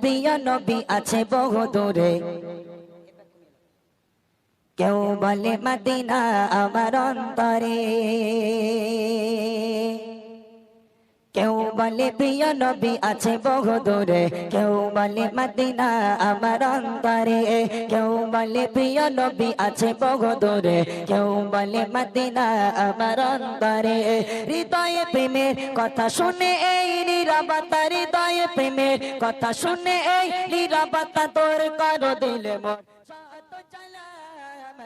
প্রিয় নবী আছে বহু দূরে। কেউ বলে মদিনা আমার অন্তরে। বলে প্রিয় নবী আছে বহু দূরে। কেউ বলে মদিনা আমার অন্তরে। কেউ বলে প্রিয় নবী আছে বহু দূরে। কেউ বলে মদিনা আমার অন্তরে। হৃদয়ে প্রেমের কথা শুনে এই নিরাপত্তা, হৃদয়ে প্রেমের কথা শুনে এই নিরাপত্তা তোর করো দিলে চালা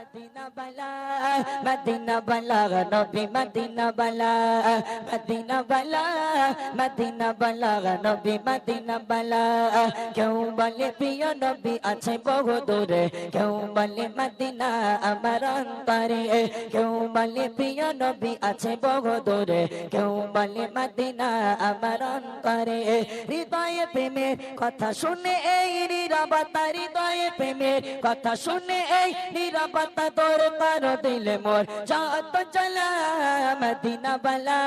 মদিনা বালা মদিনা বালা নবী মদিনা বালা মদিনা বালা মদিনা বালা নবী মদিনা বালা কেউ বলে, প্রিয় নবী আছে বহু দূরে। কেউ বলে, মদিনা আমার অন্তরে। কেউ বলে, প্রিয় নবী আছে বহু দূরে। কেউ বলে, মদিনা আমার অন্তরে। হৃদয়ে প্রেমের কথা শুনে এই নিরাপত্তা হৃদয়ে প্রেমের কথা শুনে এই নিরাপত্তা তোর কর দিলে মোর। যত চলা, মদিনা বালা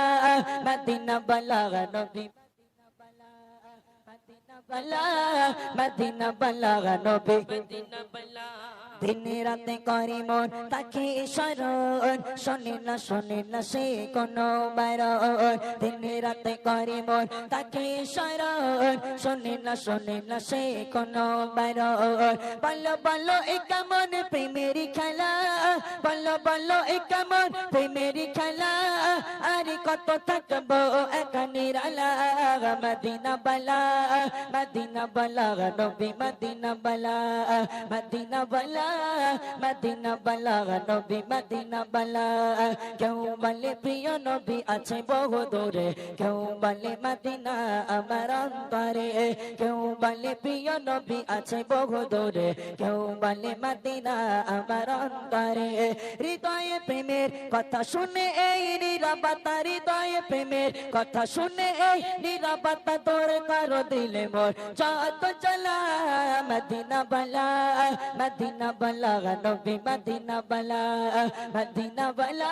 মদিনা বালা, নবী। মদিনা বালা মদিনা বালা, নবী। মদিনা বালা। দিনে রাতে করি মন তাকে স্মরণ শোনে না শোনে না সে কোনো বারণ দিনে রাতে করি মন তাকে স্মরণ শোনে না শোনে না সে কোনো বারণ বলো বলো এ কেমন প্রেমের খেলা, বলো বলো এ কেমন প্রেমের খেলা। আর কত থাকব এখানে রালা মদিনা বালা মদিনা বালা নবী মদিনা বালা মদিনা বালা মদিনা বালা নবী মদিনা বালা কেউ বলে প্রিয় নবী আছে বহু দূরে কেউ বলে মদিনা আমার অন্তরে কেউ বলে প্রিয় নবী আছে বহু দূরে কেউ বলে মদিনা আমার অন্তরে হৃদয়ে প্রেমের কথা শুনে এই নিরাপত্তা হৃদয়ে প্রেমের কথা শুনে এই নিরাপত্তা তোর কারও দিলে মোর। যত চলা মদিনা বালা মদিনা বালা, নবী মদিনা বালা মদিনা বালা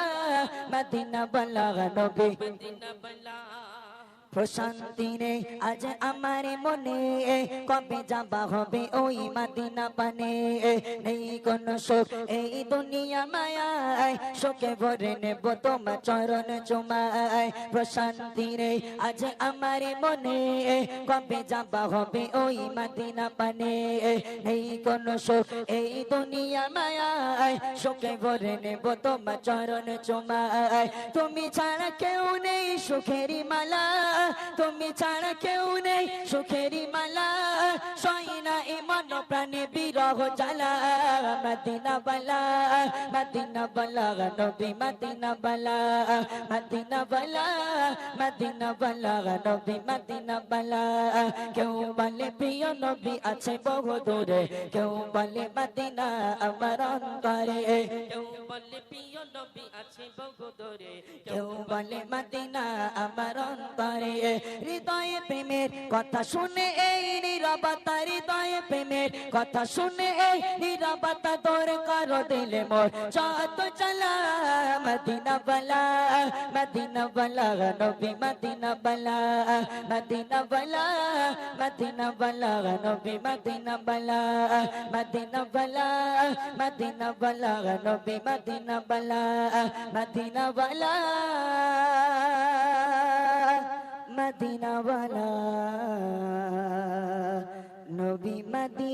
মদিনা বালা, নবী মদিনা বালা। প্রশান্তি নেই আজ আমার মনে, কবে যাবা হবে ওই মাদিনা পানে? নেই কোন শোক এই দুনিয়া মায়ায়, শোকে ভরে নেব তোমার চরণ চুমায়। প্রশান্তি নেই আজ আমার মনে, কবে যাবা হবে ওই মাদিনা পানে? নেই কোন শোক এই দুনিয়া মায়ায়, শোকে ভরে নেব তোমার চরণ চুমায়। তুমি ছাড়া কেউ নেই সুখেরি মালা তুমি ছাড়া কেউ নেই সুখেরি মালা সইনা ইমন প্রাণে বিরহ জ্বালা। মদিনা বালা মদিনা বালা নবী মদিনা বালা মদিনা বালা মদিনা বালা নবী মদিনা বালা কেউ বলে, প্রিয় নবী আছে বহু দূরে। কেউ বলে, মদিনা আমার অন্তরে। কেউ বলে, প্রিয় নবী আছে বহু দূরে। কেউ বলে, মদিনা আমার অন্তরে। হৃদয়ে প্রেমের কথা শুনে এই নিরবতা হৃদয়ে প্রেমের কথা শুনে এই নিরবতা তোর করো দিলে মোর। যত চলা মদিনা বলা মদিনা বলা নবী মদিনা বলা মদিনা বলা মদিনা বলা নবী মদিনা বলা মদিনা বলা মদিনা বলা নবী মদিনা বলা মদিনা বলা মদিনা বলা নবী মদিনা